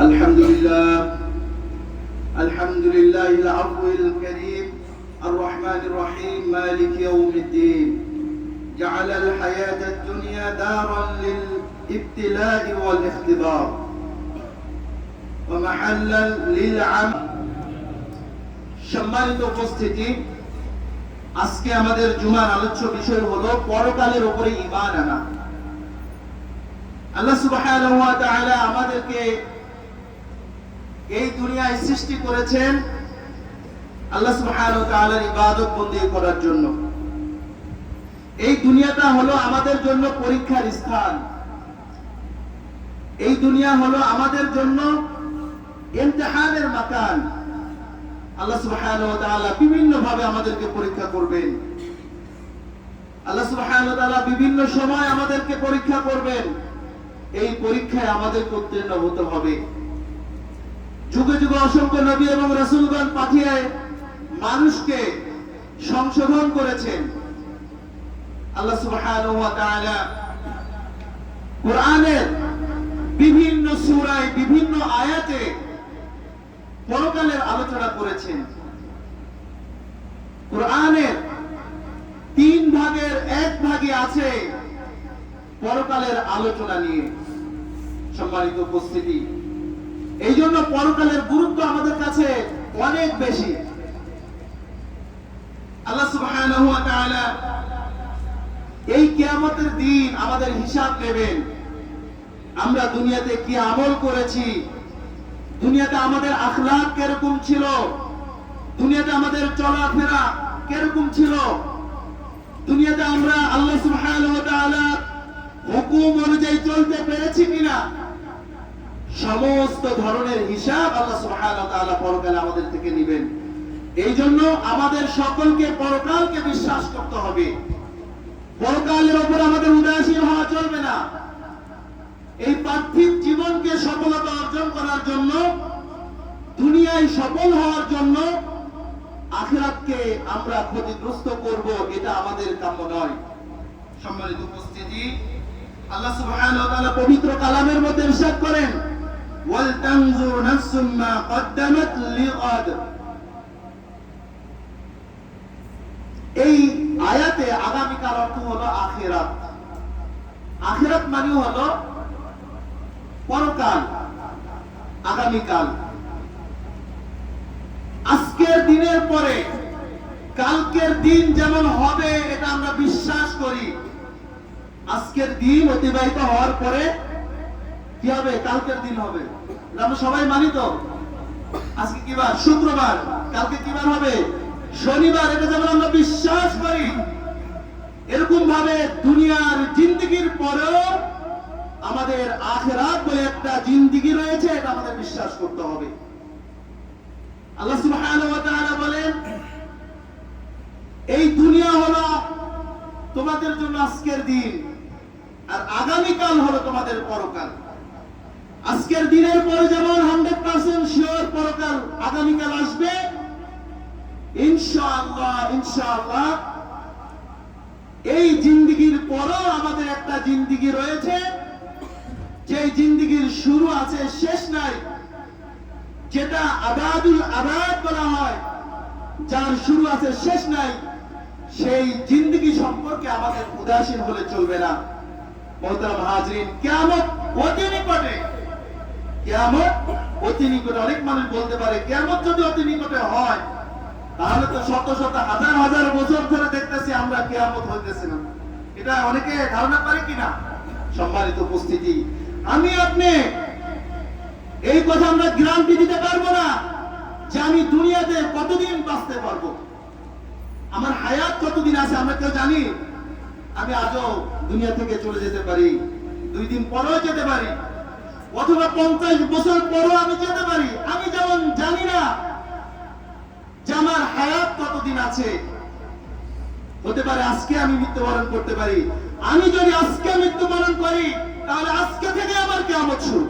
الحمد لله الحمد لله العفو الكريم الرحمن الرحيم مالك يوم الدين جعل الحياة الدنيا دارا للابتلاء والاختبار ومحلا للعمل সম্মানিত উপস্থিতি আজকে আমাদের জুমার আলোচ্য বিষয় হলো পরকালের উপরে ঈমান আনা আল্লাহ সুবহানাহু ওয়া তাআলা আমাদেরকে এই দুনিয়ায় সৃষ্টি করেছেন আল্লাহ সুবহানাহু ওয়া তাআলার ইবাদত বندী করার জন্য। এই দুনিয়াটা হলো আমাদের জন্য পরীক্ষার স্থান। এই দুনিয়া হলো আমাদের জন্য ইমতিহানের মাকান। আল্লাহ সুবহানাহু ওয়া তাআলা বিভিন্ন ভাবে আমাদেরকে পরীক্ষা করবেন। আল্লাহ সুবহানাহু ওয়া তাআলা বিভিন্ন সময় আমাদেরকে পরীক্ষা করবেন। এই পরীক্ষায় আমাদের উত্তীর্ণ হতে হবে। যুগে যুগে অসংখ্য নবী এবং রাসূলগণ পাঠিয়ে মানুষকে সংশোধন করেছেন। আল্লাহ সুবহানাহু ওয়া তাআলা কোরআনের বিভিন্ন সূরায়, বিভিন্ন আয়াতে পরকালের আলোচনা করেছেন। কোরআনের তিন ভাগের এক ভাগে আছে পরকালের আলোচনা নিয়ে। সম্মানিত উপস্থিতি। এই জন্য পরকালের গুরুত্ব আমাদের কাছে অনেক বেশি। আল্লাহ এই কিয়ামতের দিন আমাদের হিসাব নেবেন। আমরা দুনিয়াতে কি আমল করেছি? দুনিয়াতে আমাদের আখলাক কীরকম ছিল? দুনিয়াতে আমাদের চলাফেরা কীরকম ছিল? দুনিয়াতে আমরা আল্লাহ হুকুম অনুযায়ী চলতে পেরেছি কিনা? সমস্ত ধরনের হিসাব আল্লাহ সুবহানাহু পরকালে আমাদের থেকে নেবেন। এই জন্য আমাদের সকলকে পরকালকে বিশ্বাস করতে হবে। পরকালের উপর আমাদের উদাসীন হওয়া চলবে না। এই পার্থিব জীবনকে সফলতা অর্জন করার জন্য, দুনিয়ায় সফল হওয়ার জন্য আখিরাতকে আমরা ক্ষতিগ্রস্ত করব এটা আমাদের কাম্য নয়। সম্মানিত উপস্থিতি, আল্লাহ সুবহানাহু ওয়া পবিত্র কালামের মধ্যে ইরশাদ করেন। এই আয়াতে আগামীকাল অর্থ হলো আখিরাত। আখিরাত মানে হলো পরকাল, আগামীকাল। আজকের দিনের পরে, কালকের দিন যেমন হবে, এটা আমরা বিশ্বাস করি। আজকের দিন অতিবাহিত হওয়ার পরে কি হবে? কালকের দিন হবে। আমরা সবাই মানি তো। আজকে কি বার? শুক্রবার। কালকে কি বার হবে? শনিবার। এটা যেমন আমরা বিশ্বাস করি। এরকম ভাবে দুনিয়ার জিন্দগির পরেও আমাদের আখেরাত বলে একটা জিন্দিগি রয়েছে, এটা আমাদের বিশ্বাস করতে হবে। আল্লাহ সুবহানাহু বলেন, এই দুনিয়া হলো তোমাদের জন্য আজকের দিন, আর আগামীকাল হলো তোমাদের পরকাল আজকের দিনের পরে যেমন হান্ড্রেড পার্সেন্ট শিওর পরকাল আগামীকাল আসবে। ইনশাআল্লাহ ইনশাআল্লাহ। এই জিন্দিগির পরও আমাদের একটা জিন্দিগি রয়েছে। যে জিন্দিগির শুরু আছে, শেষ নাই। যেটা আবাদুল আবাদ বলা হয়, যার শুরু আছে, শেষ নাই, সেই জিন্দিগি সম্পর্কে আমাদের উদাসীন হলে চলবে না। মোহতারাম হাজরিন কেমন অতি নিকটে। কেমন অতি অনেক মানুষ বলতে পারে কেমন যদি অতি নিকটে হয়, তাহলে তো শত শত হাজার হাজার বছর ধরে দেখতেছি আমরা কেয়ামত হইতেছি না। এটা অনেকে ধারণা পারে কিনা? সম্মানিত উপস্থিতি। আমি আপনি এই কথা আমরা গ্রান্টি দিতে পারব না যে আমি দুনিয়াতে কতদিন বাঁচতে পারব। আমার হায়াত কতদিন আছে আমরা কেউ জানি? আমি আজও দুনিয়া থেকে চলে যেতে পারি, দুই দিন পরেও যেতে পারি। অথবা পঞ্চাশ বছর পরও আমি যেতে পারি। আমি যেমন জানি না যে আমার হায়াত কতদিন আছে। হতে পারে আজকে আমি মৃত্যুবরণ করতে পারি। আমি যদি আজকে মৃত্যুবরণ করি, তাহলে আজকে থেকে আমার কেমন শুরু।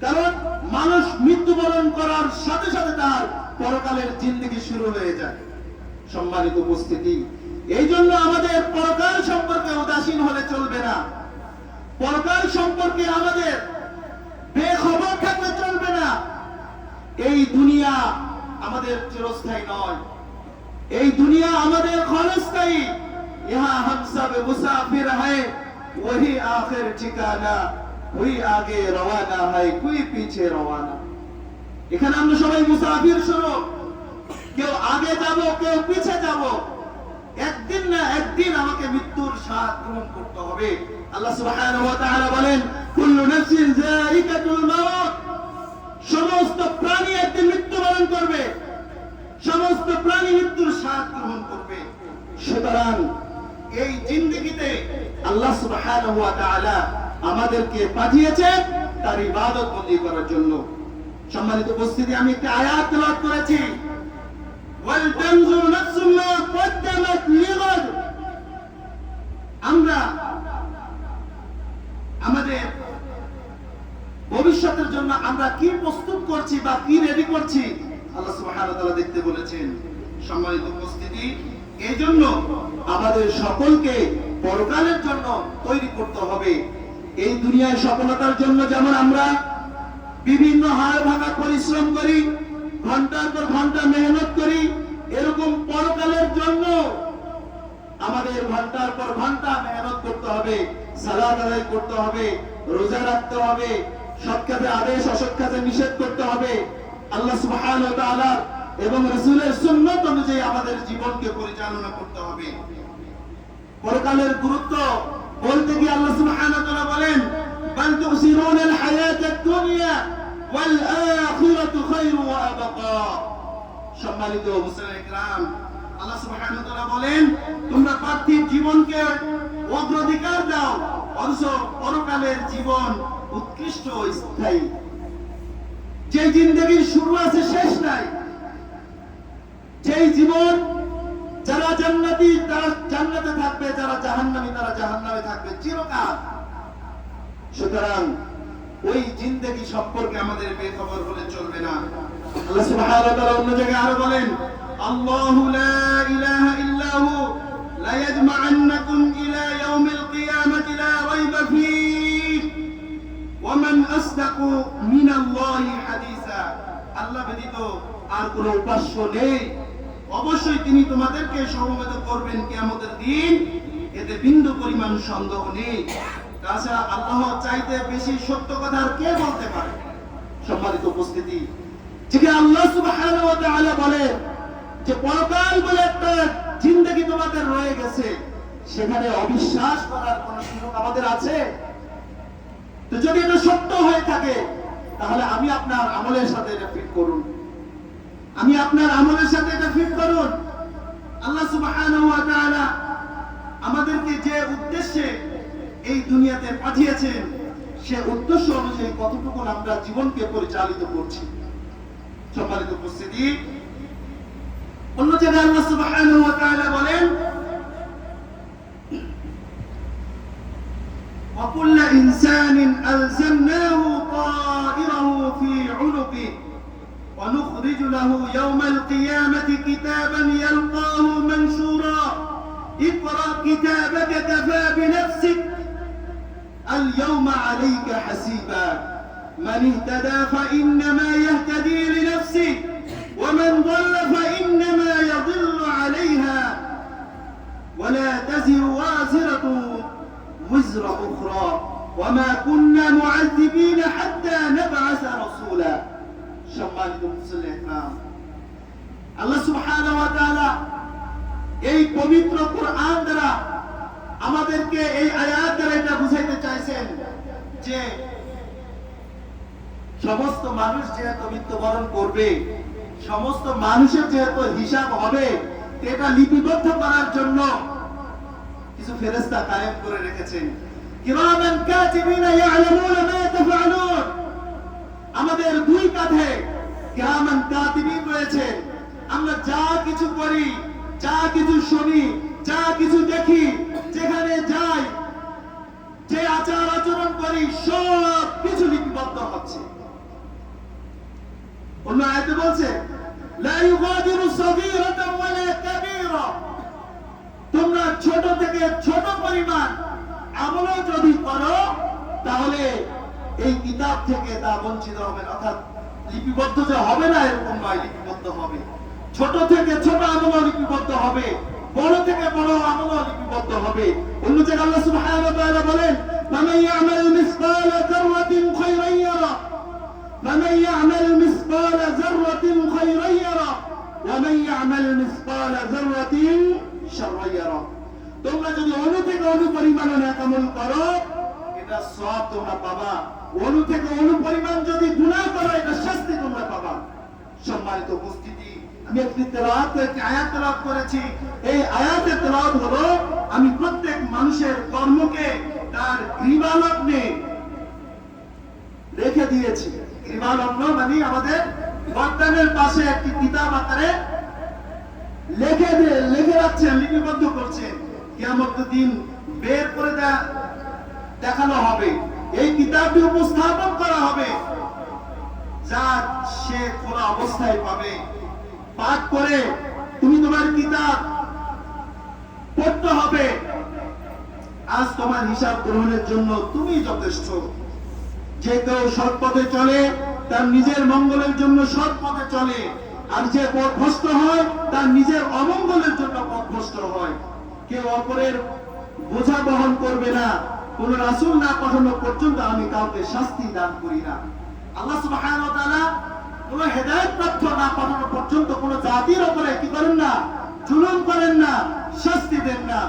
কারণ মানুষ মৃত্যুবরণ করার সাথে সাথে তার পরকালের জিন্দগি শুরু হয়ে যায়। সম্মানিত উপস্থিতি। এই জন্য পরকাল সম্পর্কে আমাদের বেখবর থাকলে চলবে না। এই দুনিয়া আমাদের চিরস্থায়ী নয়। এই দুনিয়া আমাদের ক্ষণস্থায়ী। ইহা হম সব মুসাফির হ্যায় ওহি আখির ঠিকানা ওই আগে রওয়ানা হয়, কুই পিছে রওয়ানা। এখানে আমরা সবাই মুসাফির স্বরূপ। কেউ আগে যাব, কেউ পিছে যাব। একদিন না একদিন আমাকে মৃত্যুর স্বাদ গ্রহণ করতে হবে। আল্লাহ সুবহানাহু ওয়া তাআলা বলেন, কুল্লু নাফসিন যায়িকাতুল মাউত। সমস্ত প্রাণী একদিন মৃত্যুবরণ করবে। সমস্ত প্রাণী মৃত্যুর স্বাদ গ্রহণ করবে। সুতরাং এই জিন্দগিতে আল্লাহ সুবহানাহু ওয়া তাআলা আমাদেরকে পাঠিয়েছেন তার ইবাদত বন্দী করার জন্য। সম্মানিত উপস্থিতি, আমি একটি আয়াত তেলাওয়াত করেছি। ওয়ালতানজুর নাফসুম মা কদ্দামাত লিগাদ। আমরা আমাদের ভবিষ্যতের জন্য আমরা কি প্রস্তুত করছি বা কি রেডি করছি, আল্লাহ সুবহানাহু দেখতে বলেছেন। সম্মানিত উপস্থিতি এই জন্য আমাদের সকলকে পরকালের জন্য তৈরি করতে হবে। এই দুনিয়ায় সফলতার জন্য যেমন আমরা বিভিন্ন হাড় ভাঙা পরিশ্রম করি ঘণ্টার পর ঘণ্টা মেহনত করি, এরকম পরকালের জন্য আমাদের ঘণ্টার পর ঘণ্টা মেহনত করতে হবে সালাদ আদায় করতে হবে, রোজা রাখতে হবে, সৎ কাজে আদেশ, অসৎ কাজে নিষেধ করতে হবে। আল্লাহ সুবহানাহু এবং রাসূলের সুন্নাত অনুযায়ী আমাদের জীবনকে পরিচালনা করতে হবে। পরকালের গুরুত্ব বলতে গিয়ে আল্লাহ সুবহানাহু ওয়া তাআলা বলেন, বাল তুসিরুনাল হায়াতাদ দুনিয়া ওয়াল আখিরাতু খায়রু সম্মানিত মুসলিম ইকরাম, আল্লাহ সুবহানাহু ওয়া তাআলা বলেন, তোমরা পার্থিব জীবনকে অগ্রাধিকার দাও, অথচ পরকালের জীবন উৎকৃষ্ট স্থায়ী। যে জিন্দগির শুরু আছে, শেষ নাই। যেই জীবন যারা জান্নাতি, তারা জান্নাতে থাকবে, যারা জাহান্নামী, তারা জাহান্নামে থাকবে, চিরকাল। সুতরাং ওই জিন্দেগি সম্পর্কে আমাদের বেখবর হলে চলবে না। আল্লাহ সুবহানাহু ওয়া তাআলা অন্য জায়গায় আরও বলেন, আল্লাহু লা ইলাহা ইল্লা হু, লা ইলা ইয়াউমিল কিয়ামাতি লা রাইবা ওয়া মান আসদাকু হাদিসা। আল্লাহ ব্যতীত আর কোনো উপাস্য নেই। অবশ্যই তিনি তোমাদেরকে সমবেত করবেন কিয়ামতের দিন। এতে বিন্দু পরিমাণ সন্দেহ নেই। তাছাড়া আল্লাহ চাইতে বেশি সত্য কথা আর কে বলতে পারে? সম্মানিত উপস্থিতি। ঠিক আল্লাহ সুবহানাহু ওয়া তাআলা বলে যে পরকাল বলে একটা জিন্দেগি তোমাদের রয়ে গেছে, সেখানে অবিশ্বাস করার কোন সুযোগ আমাদের আছে? তো যদি এটা সত্য হয়ে থাকে, তাহলে আমি আপনার আমলের সাথে এটা ফিট করুন। আমি আপনার আমলের সাথে এটা ফিট করুন। আল্লাহ সুবহানাহু ওয়া তাআলা আমাদেরকে যে উদ্দেশ্যে এই দুনিয়াতে পাঠিয়েছেন সে উদ্দেশ্য অনুযায়ী কতটুকু আমরা জীবনকে পরিচালিত করছি সম্মানিত উপস্থিতি অন্য জায়গায় আল্লাহ সুবহানাহু ওয়া তাআলা বলেন وكل إنسان ألزمناه طائره في عنقه ونخرج له يوم القيامة كتابا يلقاه منشورا اقرأ كتابك كفى بنفسك اليوم عليك حسيبا من اهتدى فإنما يهتدي لنفسه ومن ضل فإنما يضل عليها ولا تزر وازرة وزر أخرى وما كنا معذبين حتى نبعث رسولا সম্মানিত মুসলিম ইকরাম আল্লাহ সুবহানাহু ওয়া তাআলা এই পবিত্র কোরআন দ্বারা আমাদেরকে এই আয়াত দ্বারা এটা বুঝাইতে চাইছেন যে সমস্ত মানুষ যেহেতু মৃত্যুবরণ করবে, সমস্ত মানুষের যেহেতু হিসাব হবে এটা লিপিবদ্ধ করার জন্য কিছু ফেরেশতা কায়েম করে রেখেছেন। কিরামান কাতিবিনা ইয়ালামুনা মা তাফআলুন। আমাদের দুই কাঁধে কিরামান কাতিবিন রয়েছে। আমরা যা কিছু করি, যা কিছু শুনি, যা কিছু দেখি যেখানে যাই, যে আচার আচরণ করি, সব কিছু লিপিবদ্ধ হচ্ছে। অন্য আয়াতে বলছে তোমরা ছোট থেকে ছোট পরিমাণ আমলও যদি করো, তাহলে এই কিতাব থেকে তা বঞ্চিত হবে অর্থাৎ লিপিবদ্ধ যে হবে না, এরকম নয়, লিপিবদ্ধ হবে। ছোট থেকে ছোট আমলও লিপিবদ্ধ হবে। বড় থেকে বড় আমল লিপিবদ্ধ হবে। অন্য জায়গায় বলেন মামান ইয়ামাল মিসকালা যাররাতিন খায়রান ইয়ারা। মামান ইয়ামাল মিসকালা যাররাতিন খায়রান তোমরা যদি অনু থেকে অনু পরিমাণে আমল এটা সব তোমরা পাবা। অনু থেকে অনু যদি গুনাহ করো, এটা শাস্তি তোমরা পাবা। সম্মানিত উপস্থিতি আমি একটি আয়াত করেছি। এই আয়াতের হলো, আমি প্রত্যেক মানুষের কর্মকে তার রেখে দিয়েছি। মানে আমাদের গর্দানের পাশে একটি কিতাব আকারে লিখে লিখে রাখছেন, লিপিবদ্ধ করছেন। দিন বের করে দেখানো হবে। এই কিতাবটি উপস্থাপন করা হবে, যা সে খোলা অবস্থায় পাবে। পাঠ করে তুমি তোমার কিতাব পড়তে হবে। আজ তোমার হিসাব গ্রহণের জন্য তুমি যথেষ্ট। যে কেউ সৎ পথে চলে, তার নিজের মঙ্গলের জন্য সৎ পথে চলে। আর যে পথভ্রষ্ট হয়, তার নিজের অমঙ্গলের জন্য পথভ্রষ্ট হয়। কেউ অপরের বোঝা বহন করবে না। কোন রাসূল না পাঠানো পর্যন্ত আমি কাউকে শাস্তি দান করি না। আল্লাহ তাআলা না পাঠানো পর্যন্ত জাতির উপরে কি করেন না, জুলুম করেন না, শাস্তি দেন না।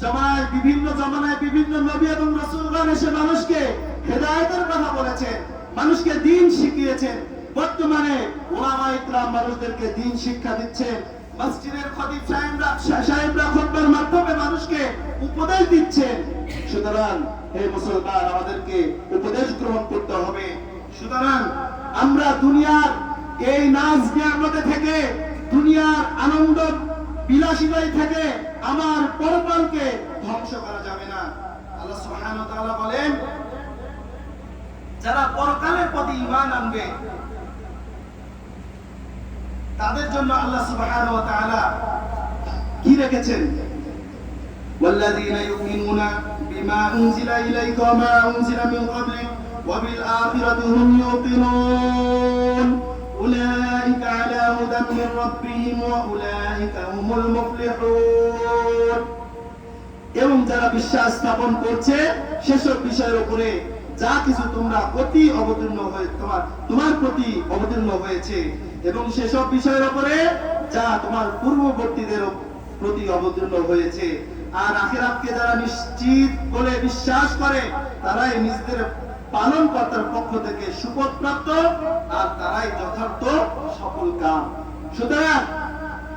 জমানায় বিভিন্ন জমানায় বিভিন্ন নবী এবং এসে মানুষকে হেদায়েতের কথা বলেছেন, মানুষকে দিন শিখিয়েছেন। বর্তমানে ওলামা ইকরাম মানুষদেরকে দিন শিক্ষা দিচ্ছেন। মসজিদের খতিব সাহেবরা সাহেবরা মাধ্যমে মানুষকে উপদেশ দিচ্ছেন। সুতরাং, হে মুসলমান, আমাদেরকে উপদেশ গ্রহণ করতে হবে। সুতরাং আমরা দুনিয়ার এই নাচ নিয়ামতে থেকে দুনিয়ার আনন্দ বিলাসিতায় থেকে আমার পরপালকে ধ্বংস করা যাবে না আল্লাহ সুবহানাহু ওয়া তাআলা বলেন যারা পরকালের প্রতি ঈমান আনবে তাদের জন্য আল্লাহ সুবহানাহু ওয়া তাআলা কি রেখেছেন والذين يؤمنون بما أنزل إليك وما أنزل من قبلك وبالآخرة هم يوقنون أولئك على هدى من ربهم وأولئك هم المفلحون এবং যারা বিশ্বাস স্থাপন করছে সেসব বিষয়ের উপরে যা কিছু তোমরা অতি অবতীর্ণ হয়ে তোমার তোমার প্রতি অবতীর্ণ হয়েছে এবং সেসব বিষয়ের উপরে যা তোমার পূর্ববর্তীদের প্রতি অবতীর্ণ হয়েছে আর আখিরাতকে যারা নিশ্চিত বলে বিশ্বাস করে তারাই নিজেদের পালন কর্তার পক্ষ থেকে সুপথ প্রাপ্ত, আর তারাই যথার্থ সফল কাম। সুতরাং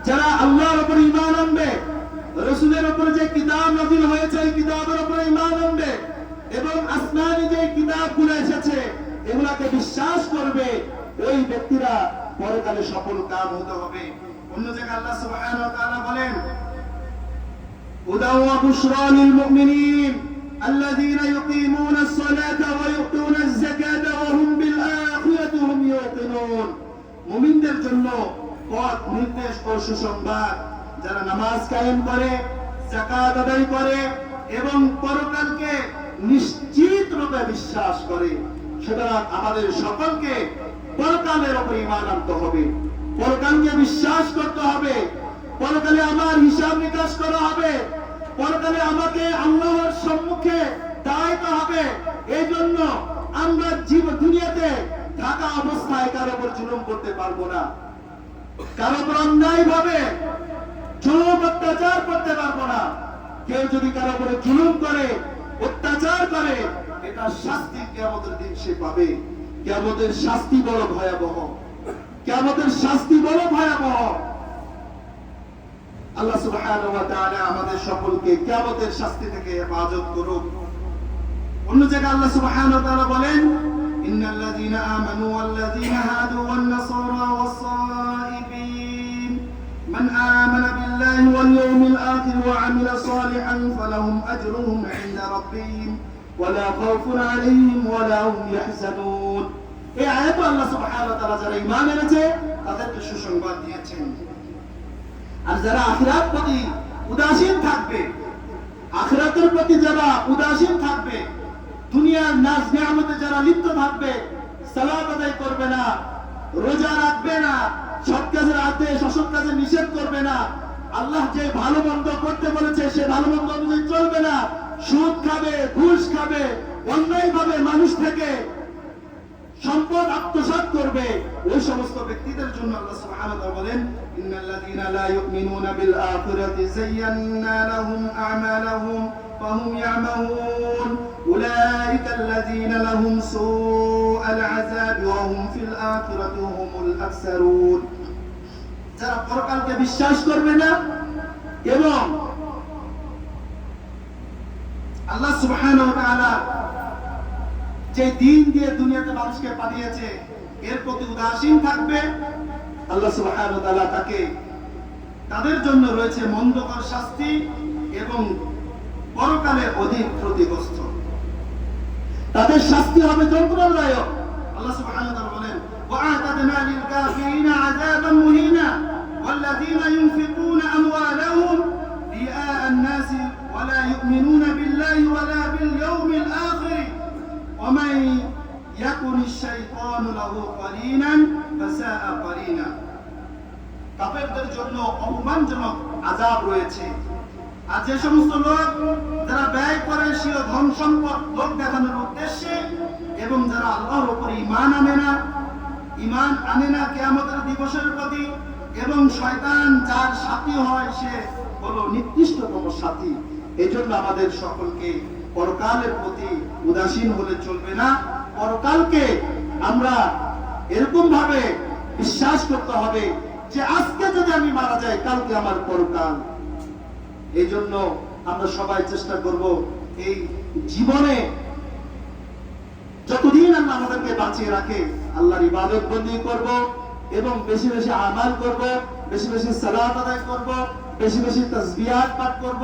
যারা আল্লাহর উপর ইমান আনবে, রসুলের উপর যে কিতাব নাজিল হয়েছে কিতাবের উপর ইমান আনবে, এবং আসমানি যে কিতাব কিতাবগুলো এসেছে, এগুলাকে বিশ্বাস করবে, ওই ব্যক্তিরা পরে তাহলে সফল কাম হতে হবে। অন্য জায়গায় আল্লাহ সুবহানাহু বলেন উদাহ ওয়া বুশরা الذين يقيمون الصلاة ويؤتون الزكاة وهم بالآخرة هم يوقنون মুমিনদের জন্য পথ নির্দেশ ও সুসংবাদ যারা নামাজ কায়েম করে যাকাত আদায় করে এবং পরকালকে নিশ্চিত রূপে বিশ্বাস করে সুতরাং আমাদের সকলকে পরকালের উপর ইমান আনতে হবে পরকালকে বিশ্বাস করতে হবে পরকালে আমার হিসাব নিকাশ করা হবে পরকালে আমাকে আল্লাহর সম্মুখে দাঁড়াইতে হবে। এই জন্য আমরা জীব দুনিয়াতে থাকা অবস্থায় কারও উপর জুলুম করতে পারব না। কারও উপর অন্যায় ভাবে জুলুম, অত্যাচার করতে পারব না। কেউ যদি কারও উপরে জুলুম করে, অত্যাচার করে, এটা শাস্তি কেমতের দিন সে পাবে। কেমতের শাস্তি বড় ভয়াবহ। কেমতের শাস্তি বড় ভয়াবহ। আল্লাহ সুবহানাহু ওয়া তাআলা আমাদের সকলকে কিয়ামতের শাস্তি থেকে হেফাজত করুন অন্য জায়গায় আল্লাহ সুবহানাহু ওয়া তাআলা বলেন ইন্নাল লাযীনা আমানু ওয়াল লাযীনা হাদু ওয়ান নাসারা ওয়াস সাইবিন মান আমানা বিল্লাহি ওয়াল ইয়াউমিল আখির ওয়া আমিলা সালিহান ফালাহুম আজরুহুম ইনদা রাব্বিহিম ওয়ালা খাউফুন আলাইহিম ওয়ালা হুম ইয়াহজানুন এই আয়াতে আল্লাহ সুবহানাহু ওয়া তাআলা যারা ঈমান এনেছে, তাদেরকে সুসংবাদ দিয়েছেন। আর যারা আখিরাত প্রতি উদাসীন থাকবে, আখিরাতের প্রতি যারা উদাসীন থাকবে, দুনিয়ার নাজ নিয়ামতে যারা লিপ্ত থাকবে, সালাত আদায় করবে না, রোজা রাখবে না সৎ কাজের আদেশ অসৎ কাজের নিষেধ করবে না, আল্লাহ যে ভালো মন্দ করতে বলেছে, সে ভালো মন্দ অনুযায়ী চলবে না। সুদ খাবে, ঘুষ খাবে অন্যায় ভাবে মানুষ থেকে সম্পদ আত্মসাৎ করবে ওই সমস্ত ব্যক্তিদের জন্য আল্লাহ সুবহানাহু ওয়া তাআলা বলেন ইন্নাল্লাযীনা লা ইউমিনুনা বিল আখিরাতি যায়্যানা লাহুম আ'মালাহুম ফাহুম ইয়ামাহুন উলাইকা আল্লাযীনা লাহুম সুআল আযাব ওয়া হুম ফিল আখিরাতি হুমুল আকসারুন যারা পরকালকে বিশ্বাস করবে না এবং আল্লাহ সুবহানাহু ওয়া তাআলা যে দিন দিয়ে দুনিয়াতে মানুষকে পাঠিয়েছে এর প্রতি উদাসীন থাকবে আল্লাহ সুবহানাহু ওয়া তাআলা তাকে তাদের জন্য রয়েছে মন্দকর শাস্তি এবং পরকালে অধিক ক্ষতিগ্রস্ত তাদের শাস্তি হবে যন্ত্রণাদায়ক আল্লাহ সুবহানাহু ওয়া তাআলা বলেন وأعتدنا للكافرين عذابا مهينا والذين ينفقون أموالهم رئاء الناس ولا يؤمنون بالله ولا باليوم الآخر ومن يكن الشيطان له قرينا فساء قرينا কাফেরদের জন্য অপমানজনক আযাব রয়েছে আর যে সমস্ত লোক যারা ব্যয় করে সেও ধন সম্পদ লোক দেখানোর উদ্দেশ্যে এবং যারা আল্লাহর উপর ঈমান আনে না ঈমান আনে না কিয়ামতের দিবসের প্রতি এবং শয়তান যার সাথী হয় সে হলো নিকৃষ্টতম সাথী এজন্য আমাদের সকলকে পরকালের প্রতি উদাসীন হলে চলবে না। পরকালকে আমরা এরকম ভাবে বিশ্বাস করতে হবে যে আজকে যদি আমি মারা যাই, কালকে আমার পরকাল। এই জন্য আমরা সবাই চেষ্টা করব এই জীবনে যতদিন আল্লাহ আমাদেরকে বাঁচিয়ে রাখে, আল্লাহর ইবাদত বন্দি করব এবং বেশি বেশি আমাল করব, বেশি বেশি সালাত আদায় করব, বেশি বেশি তাসবিহাত পাঠ করব